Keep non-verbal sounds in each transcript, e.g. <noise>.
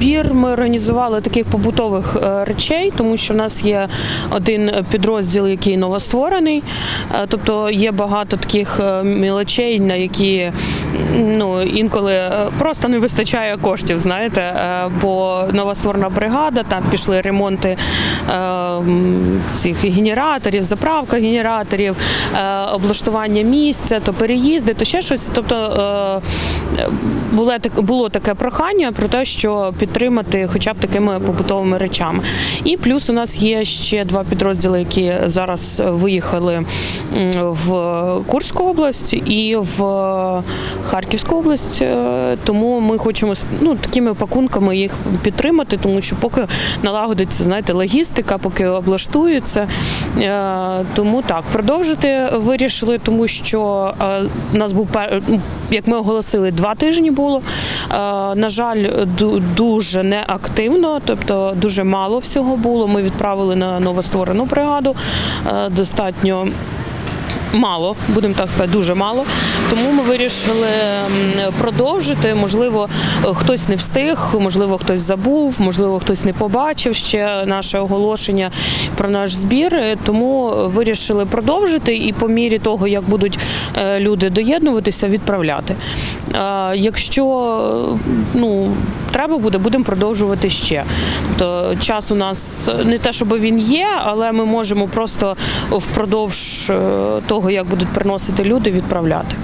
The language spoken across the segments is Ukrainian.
збір ми організували таких побутових е, речей, тому що в нас є один підрозділ, який новостворений. Е, Тобто є багато таких е, мілочей, на які ну, інколи е, просто не вистачає коштів, знаєте, е, бо новостворена бригада, там пішли ремонти е, цих генераторів, заправка генераторів, облаштування місця, то переїзди, то ще щось. Тобто було, таке прохання про те, що підтримати хоча б такими побутовими речами. І плюс у нас є ще два підрозділи, які зараз виїхали в Курську область і в Харківську область. Е, Тому ми хочемо ну, такими пакунками їх підтримати, тому що поки налагодиться знаєте, логістика, поки облаштуються. Е, Тому так, продовжити вирішили, тому що е, у нас був ну, як ми оголосили, два тижні було. Е, На жаль, ду- дуже неактивно, тобто дуже мало всього було. Ми відправили на новостворену бригаду. е, Достатньо мало, будемо так сказати, дуже мало. Тому ми вирішили продовжити. Можливо, хтось не встиг, можливо, хтось забув, можливо, хтось не побачив ще наше оголошення про наш збір. Тому вирішили продовжити і по мірі того, як будуть е, люди доєднуватися, відправляти. Якщо е, ну, треба буде, будемо продовжувати ще. Тобто час у нас не те, щоб він є, але ми можемо просто впродовж е, того, як будуть приносити люди, відправляти.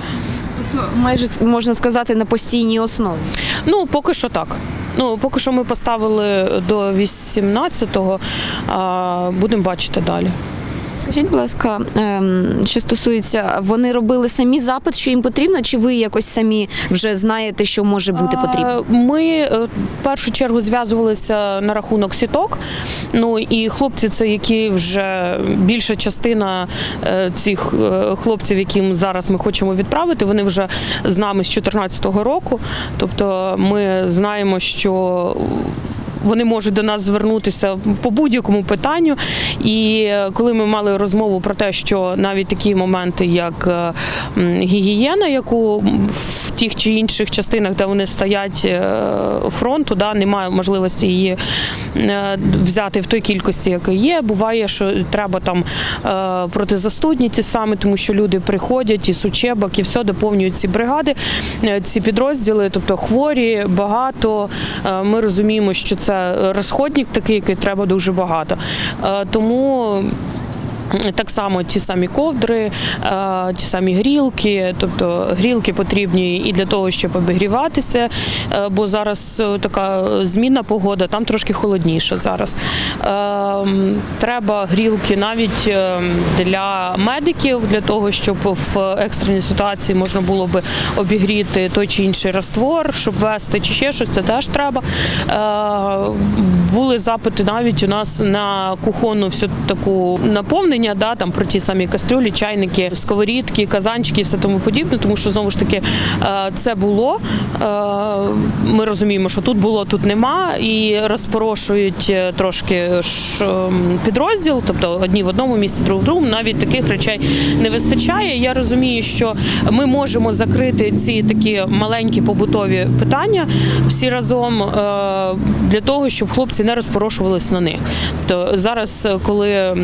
Майже можна сказати на постійній основі. Ну, поки що так. Ну, поки що ми поставили до 18-го, а будемо бачити далі. Скажіть, будь ласка, ем, що стосується, вони робили самі запит, що їм потрібно, чи ви якось самі вже знаєте, що може бути потрібно? Ми е, в першу чергу зв'язувалися на рахунок сіток. Ну і хлопці, це які вже більша частина е, цих е, хлопців, яким зараз ми хочемо відправити, вони вже з нами з 2014 року. Тобто ми знаємо, що. Вони можуть до нас звернутися по будь-якому питанню. І е, коли ми мали розмову про те, що навіть такі моменти, як е, гігієна, яку в тих чи інших частинах, де вони стоять е, фронту, да, немає можливості її е, взяти в той кількості, яка є. Буває, що треба там е, протизастудні ті самі, тому що люди приходять із учебок і все доповнюють ці бригади, ці підрозділи, тобто хворі, багато. Ми розуміємо, що це розходник такий, який треба дуже багато. Тому так само ті самі ковдри, е, ті самі грілки, тобто грілки потрібні і для того, щоб обігріватися, е, бо зараз е, така змінна погода, там трошки холодніше зараз. Треба грілки навіть для медиків, для того, щоб в екстреній ситуації можна було би обігріти той чи інший раствор, щоб вести чи ще щось, це теж треба. Були запити навіть у нас на кухонну всю таку наповнення, да, там про ті самі кастрюлі, чайники, сковорідки, казанчики і все тому подібне, тому що знову ж таки е, це було. Е, Ми розуміємо, що тут було, тут нема, і розпорошують е, трошки підрозділ, тобто одні в одному місці, друг в другому. Навіть таких речей не вистачає. Я розумію, що ми можемо закрити ці такі маленькі побутові питання всі разом для того, щоб хлопці не розпорошувалися на них. То зараз, е, коли е,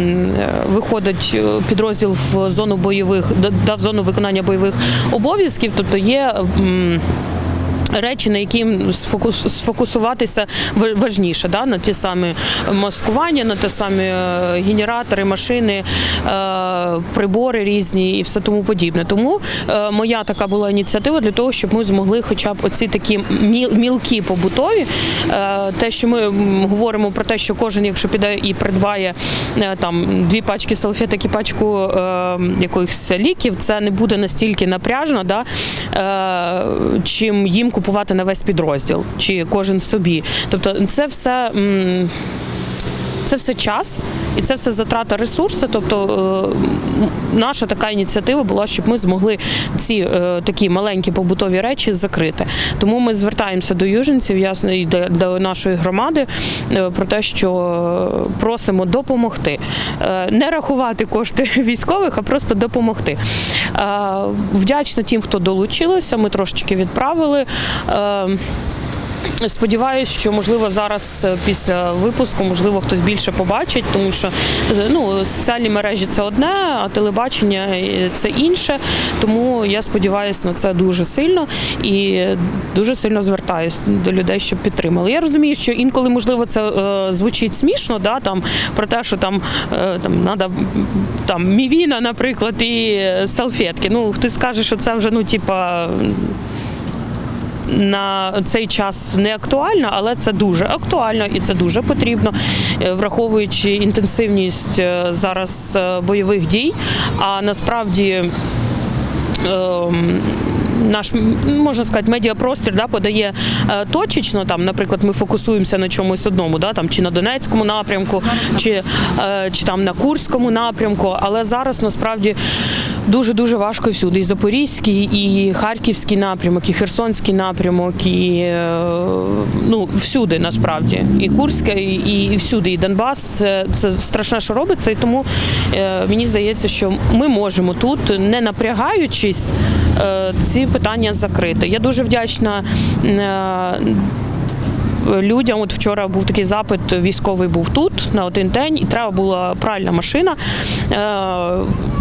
виходить е, підрозділ в зону бойових, дав зону виконання бойових обов'язків, тобто є. Речі, на які сфокусуватися важніше, да? на ті самі маскування, на ті самі е, генератори, машини, е, прибори різні і все тому подібне. Тому е, моя така була ініціатива для того, щоб ми змогли хоча б оці такі мілкі побутові, те, що ми говоримо про те, що кожен, якщо піде і придбає там дві пачки салфеток і пачку якихось ліків, це не буде настільки напряжно, да, чим їм купувати на весь підрозділ, чи кожен собі. Тобто, це все. м, це все час і це все затрата ресурсу. Тобто е, наша така ініціатива була, щоб ми змогли ці е, такі маленькі побутові речі закрити. Тому ми звертаємося до юженців, ясно, і до, нашої громади е, про те, що просимо допомогти, не рахувати кошти <laughs> військових, а просто допомогти. Вдячна тим, хто долучилися. Ми трошечки відправили. Сподіваюсь, що можливо зараз е, після випуску можливо хтось більше побачить, тому що ну соціальні мережі це одне, а телебачення е, це інше. Тому я сподіваюся на це дуже сильно і дуже сильно звертаюся до людей, щоб підтримали. Я розумію, що інколи можливо це е, звучить смішно, да там про те, що там е, там надо там мівіна, наприклад, і е, салфетки. Ну хтось скаже, що це вже ну типа на цей час не актуально, але це дуже актуально і це дуже потрібно, е, враховуючи інтенсивність е, зараз е, бойових дій. А насправді. ем, Наш можна сказати, медіапростір да, подає е, точечно. Там, наприклад, ми фокусуємося на чомусь одному, да, там чи на Донецькому напрямку, чи, е, чи там на Курському напрямку. Але зараз насправді дуже дуже важко всюди. І Запорізький, і Харківський напрямок, і Херсонський напрямок, і е, ну всюди насправді. І Курська, і, і всюди, і Донбас. Це, це страшне, що робиться. І тому е, мені здається, що ми можемо тут, не напрягаючись, е, ці питання закрити. Я дуже вдячна. е, людям. От вчора був такий запит, військовий був тут на один день, і треба була пральна машина.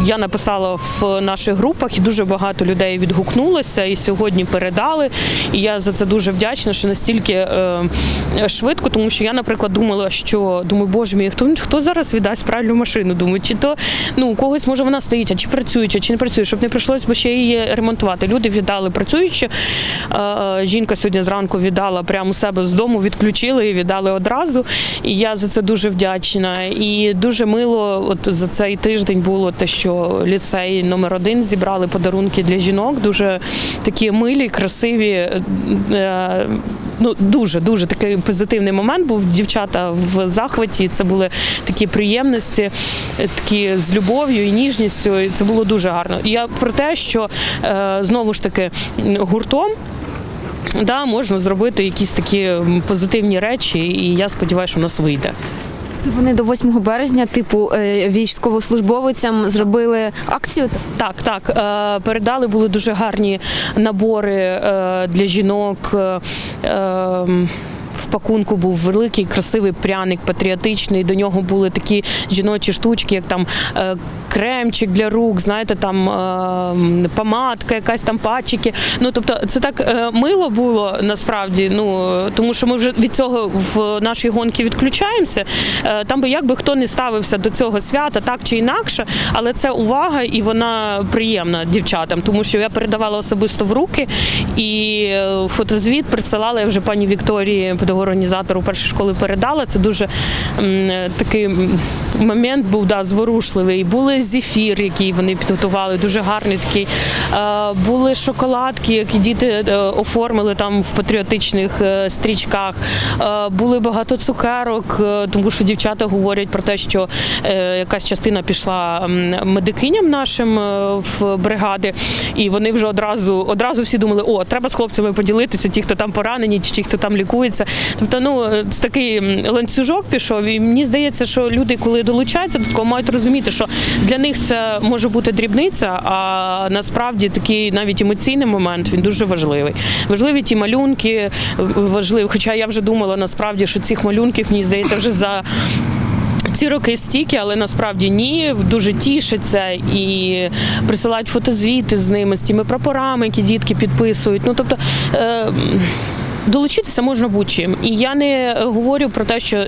Я написала в наших групах, і дуже багато людей відгукнулося і сьогодні передали. І я за це дуже вдячна, що настільки е, швидко, тому що я, наприклад, думала, що думаю, боже мій, хто хто зараз віддасть пральну машину? Думаю, чи то ну у когось може вона стоїть, а чи працююча, чи не працює, щоб не прийшлось бо ще її ремонтувати. Люди віддали працюючи. Е, Жінка сьогодні зранку віддала прямо у себе з дому, відключили і віддали одразу. І я за це дуже вдячна. І дуже мило, от за цей тиждень було те, що ліцей номер один зібрали подарунки для жінок. Дуже такі милі, красиві. е, Ну, дуже дуже такий позитивний момент був. Дівчата в захваті. Це були такі приємності, такі з любов'ю і ніжністю. І це було дуже гарно. І я про те, що е, знову ж таки гуртом. Да, можна зробити якісь такі позитивні речі, і я сподіваюся, що у нас вийде. Це вони до 8 березня, типу, військовослужбовицям військовослужбовцям зробили акцію. Так, так. е, Передали були дуже гарні набори е, для жінок. е, ем, В пакунку був великий красивий пряник патріотичний. До нього були такі жіночі штучки, як там е, кремчик для рук, знаєте, там е, помадка, якась там патчики. Ну тобто, це так е, мило було насправді. Ну тому що ми вже від цього в нашій гонці відключаємося. Е, Там би як би хто не ставився до цього свята, так чи інакше, але це увага і вона приємна дівчатам, тому що я передавала особисто в руки і фотозвіт присилала я вже пані Вікторії, педагогу-організатору першої школи передала. Це дуже такий момент був да, зворушливий. Були зефір, який вони підготували, дуже гарний такий. Е, Були шоколадки, які діти е, оформили там в патріотичних е, стрічках. Були багато цукерок, тому що дівчата говорять про те, що якась частина пішла медикиням нашим в бригади, і вони вже одразу одразу всі думали, о, треба з хлопцями поділитися, ті, хто там поранені, ті, хто там лікується. Тобто, ну такий ланцюжок пішов. І мені здається, що люди, коли долучаються до такого, мають розуміти, що для них це може бути дрібниця, а насправді такий навіть емоційний момент він дуже важливий. Важливі ті малюнки, важливі. Хоча я вже думала насправді, що цих малюнків мені здається вже за. Ці роки стільки, але насправді ні, дуже тішаться і присилають фотозвіти з ними, з тими прапорами, які дітки підписують. Ну тобто. Е- Долучитися можна будь-чим, і я не говорю про те, що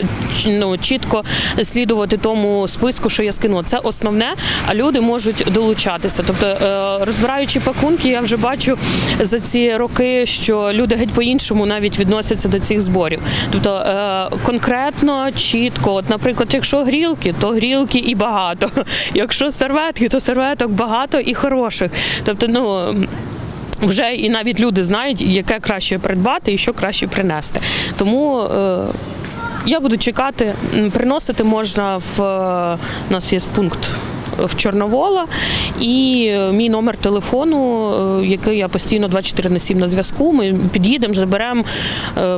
ну чітко слідувати тому списку, що я скинула. Це основне, а люди можуть долучатися. Тобто, е, розбираючи пакунки, я вже бачу за ці роки, що люди геть по-іншому навіть відносяться до цих зборів. Тобто е, конкретно, чітко, от, наприклад, якщо грілки, то грілки і багато. <laughs> Якщо серветки, то серветок багато і хороших. Тобто, ну. Вже і навіть люди знають, яке краще придбати і що краще принести. Тому е, я буду чекати. Приносити можна в е, у нас є пункт в Чорновола і е, мій номер телефону, який я постійно 24 на 7 на зв'язку. Ми під'їдемо, заберемо,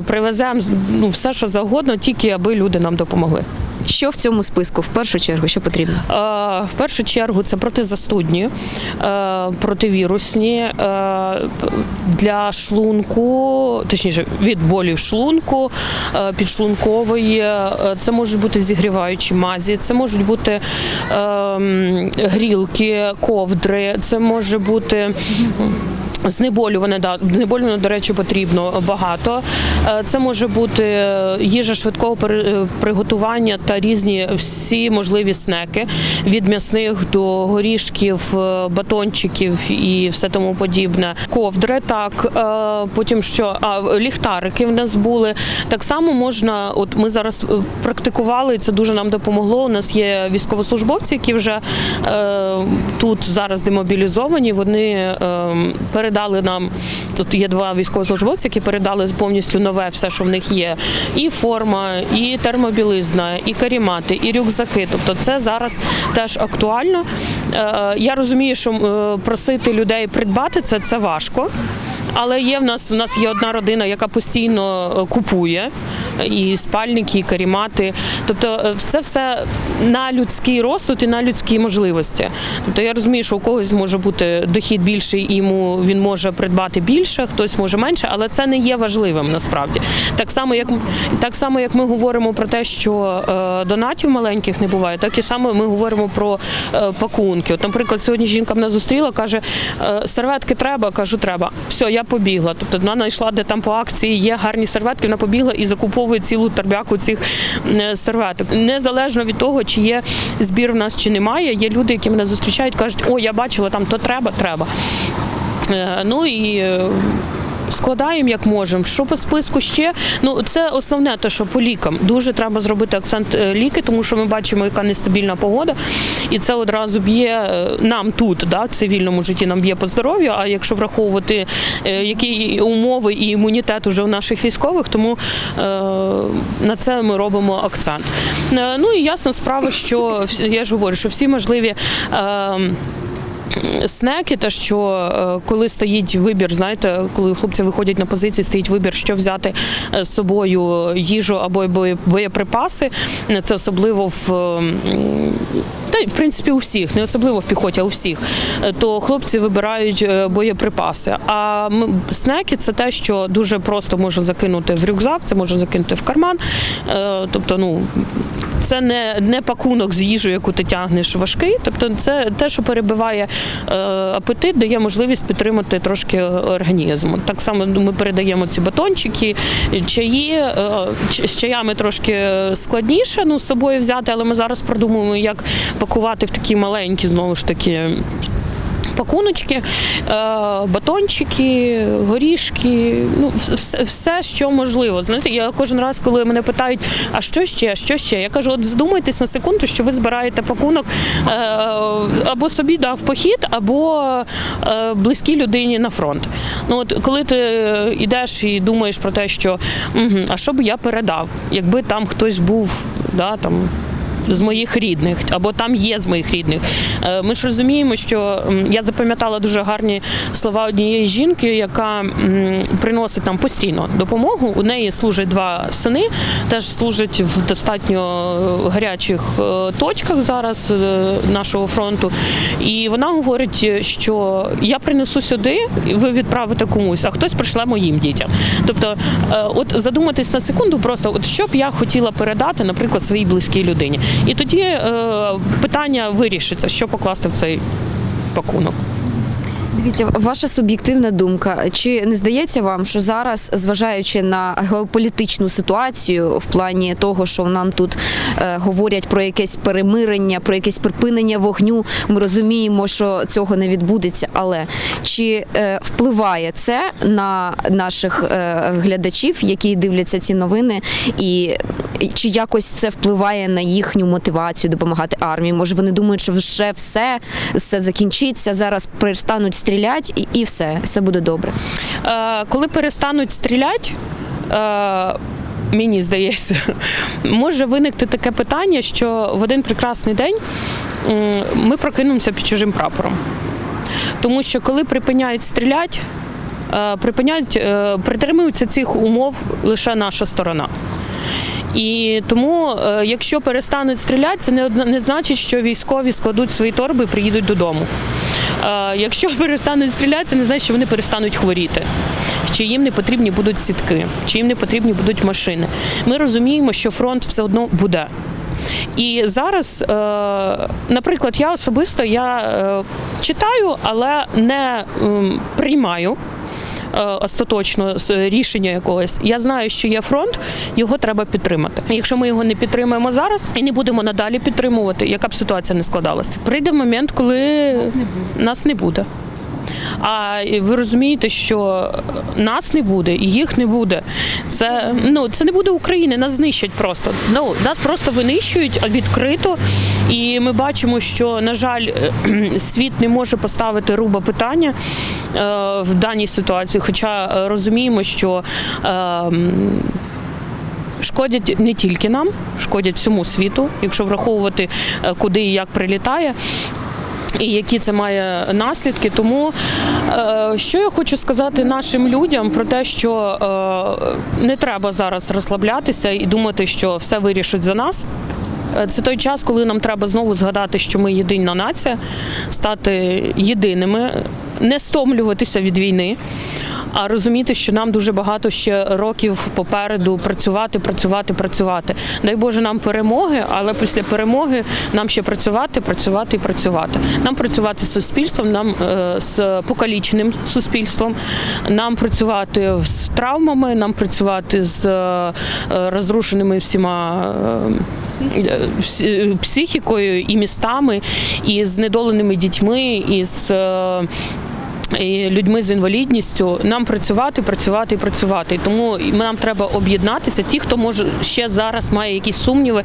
привеземо ну, все, що завгодно, тільки аби люди нам допомогли. Що в цьому списку в першу чергу, що потрібно? Е, В першу чергу це протизастудні, е, противірусні е, для шлунку, точніше від болів шлунку, підшлункової. Це можуть бути зігріваючі мазі, це можуть бути е, грілки, ковдри, це може бути. Знеболюване, да, знеболюване, до речі, потрібно багато. Е, Це може бути їжа швидкого е, приготування та різні всі можливі снеки від м'ясних до горішків, е, батончиків і все тому подібне. Ковдри, так е, потім що а ліхтарики в нас були. Так само можна. От ми зараз е, практикували, це дуже нам допомогло. У нас є військовослужбовці, які вже е, тут зараз демобілізовані. Вони е, передали нам. Тут є два військовослужбовці, які передали повністю нове все, що в них є. І форма, і термобілизна, і карімати, і рюкзаки. Тобто, це зараз теж актуально. Е, я розумію, що е, просити людей придбати це, це важко. Але є в нас у нас є одна родина, яка постійно е, купує і спальники, і карімати. Тобто, е, це все на людський розсуд і на людські можливості. Тобто я розумію, що у когось може бути дохід більший, і йому він може придбати більше, хтось може менше, але це не є важливим насправді. Так само, як так само, як ми говоримо про те, що е, донатів маленьких не буває, так і саме ми говоримо про е, пакунки. От, наприклад, сьогодні жінка мене зустріла, каже: е, серветки треба, кажу, треба. Все, я побігла. Тобто вона знайшла, де там по акції є гарні серветки, вона побігла і закуповує цілу торбяку цих е, серветок. Незалежно від того, чи є збір в нас, чи немає. Є люди, які мене зустрічають, кажуть, о, я бачила там, то треба, треба. Е, Ну і е, складаємо як можемо. Що по списку ще? Ну це основне, те, що по лікам дуже треба зробити акцент е, ліки, тому що ми бачимо, яка нестабільна погода, і це одразу б'є е, нам тут, да, в цивільному житті нам б'є по здоров'ю. А якщо враховувати е, які умови і імунітет уже у наших військових, тому е, на це ми робимо акцент. Ну і ясна справа, що я ж говорю, що всі можливі. Е, Снеки, те, що е, коли стоїть вибір, знаєте, коли хлопці виходять на позиції, стоїть вибір, що взяти е, з собою їжу або боєприпаси. Це особливо в та в принципі у всіх, не особливо в піхоті, а у всіх. Е, То хлопці вибирають боєприпаси. А снеки це те, що дуже просто може закинути в рюкзак, це може закинути в карман. Тобто, ну це не, не пакунок з їжею, яку ти тягнеш важкий. Тобто, це те, що перебиває е, апетит, дає можливість підтримати трошки організм. Так само ми передаємо ці батончики, чаї. Е, з чаями трошки складніше ну, з собою взяти, але ми зараз продумуємо, як пакувати в такі маленькі, знову ж таки. Пакуночки, е, батончики, горішки, ну все, що можливо. Знаєте, я кожен раз, коли мене питають, а що ще, що ще? Я кажу, от задумайтесь на секунду, що ви збираєте пакунок е, або собі дав похід, або е, близькій людині на фронт. Ну от коли ти йдеш і думаєш про те, що угу, а що би я передав, якби там хтось був, да, там з моїх рідних, або там є з моїх рідних. Е, Ми ж розуміємо, що я запам'ятала дуже гарні слова однієї жінки, яка приносить нам постійно допомогу. У неї служать два сини, теж служать в достатньо е, гарячих е, точках зараз нашого фронту. І вона говорить, що я принесу сюди, ви відправите комусь, а хтось прийшла моїм дітям. Тобто, от задуматись на секунду, просто от що б я хотіла передати, наприклад, своїй близькій людині. І тоді е, питання вирішиться, що покласти в цей пакунок. Дивіться, ваша суб'єктивна думка. Чи не здається вам, що зараз, зважаючи на геополітичну ситуацію, в плані того, що нам тут е, говорять про якесь перемирення, про якесь припинення вогню, ми розуміємо, що цього не відбудеться. Але чи е, впливає це на наших е, глядачів, які дивляться ці новини, і чи якось це впливає на їхню мотивацію допомагати армії? Може, вони думають, що вже все, все закінчиться, зараз перестануть стріляти і, і все, все буде добре. Е, коли перестануть стріляти, е, мені здається, <laughs> може виникти таке питання, що в один прекрасний день ми прокинемося під чужим прапором. Тому що коли припиняють стріляти, е, припиняють, е, притримуються цих умов лише наша сторона. І тому, е, якщо перестануть стріляти, це не не значить, що військові складуть свої торби і приїдуть додому. Якщо <laughs> перестануть стріляти, це не значить, що вони перестануть хворіти. Чи їм не потрібні будуть сітки, чи їм не потрібні будуть машини. Ми розуміємо, що фронт все одно буде. І зараз, е, наприклад, я особисто я е, читаю, але не ем, приймаю. Е, Остаточно рішення якогось. Я знаю, що є фронт, його треба підтримати. Якщо ми його не підтримаємо зараз і не будемо надалі підтримувати, яка б ситуація не складалась, прийде момент, коли нас не буде. А ви розумієте, що нас не буде і їх не буде. Це ну це не буде України, нас знищать просто. Ну нас просто винищують відкрито. І ми бачимо, що на жаль, е, світ не може поставити руба питання е, в даній ситуації. Хоча е, розуміємо, що. Шкодять не тільки нам, шкодять всьому світу, якщо враховувати, куди і як прилітає і які це має наслідки. Тому що я хочу сказати нашим людям про те, що не треба зараз розслаблятися і думати, що все вирішить за нас. Е, Це той час, коли нам треба знову згадати, що ми єдина нація, стати єдиними, не стомлюватися від війни, а розуміти, що нам дуже багато ще років попереду працювати, працювати, працювати. Дай Боже нам перемоги, але після перемоги нам ще працювати, працювати і працювати. Нам працювати з суспільством, нам е, з покаліченим суспільством, нам працювати з травмами, нам працювати з е, розрушеними всіма. е, психікою і містами, і з недоленими дітьми, і з і людьми з інвалідністю нам працювати, працювати і працювати. Тому нам треба об'єднатися. Ті, хто може ще зараз має якісь сумніви,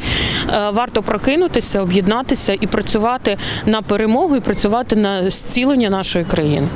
е, варто прокинутися, об'єднатися і працювати на перемогу, і працювати на зцілення нашої країни.